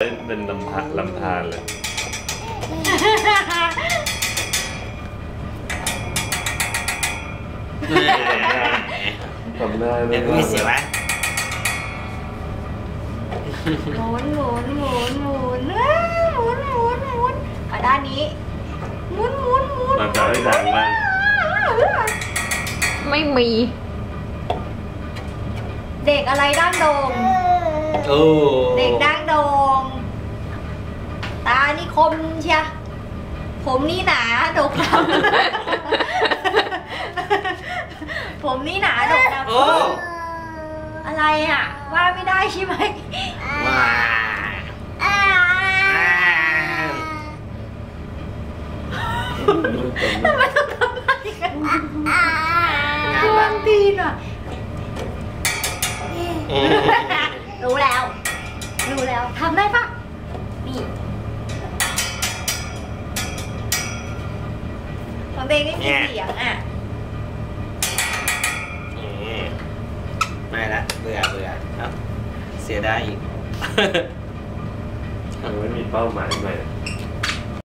เป็นลำพัดลำธารเลย ทำได้เดี๋ยวดูมีเสียงไหมหมุนหมุนหมุนหมุนเอ้ยหมุนหมุนหมุนมาด้านนี้หมุนหมุนหมุนมาจากให้ดังบ้างไม่มี เด็กอะไรดั้งโดง โอ้ เด็กดั้งโดงตา นี่คมเชียผมนี่หนาดกดำผมนี่หนาดกดำโอ้ อะไรอะ ว่าไม่ได้ใช่ไหมว้าอ่าทำไมต้องทำอะไรกันระวังตีนอะอืมรู้แล้ว รู้แล้วทำได้ปะนี่ ของเบงไม่มีเสียงอะอืมไม่ละเบื่อเบื่อครับเสียได้อีกทำไม่มีเป้าหมายใหม่อ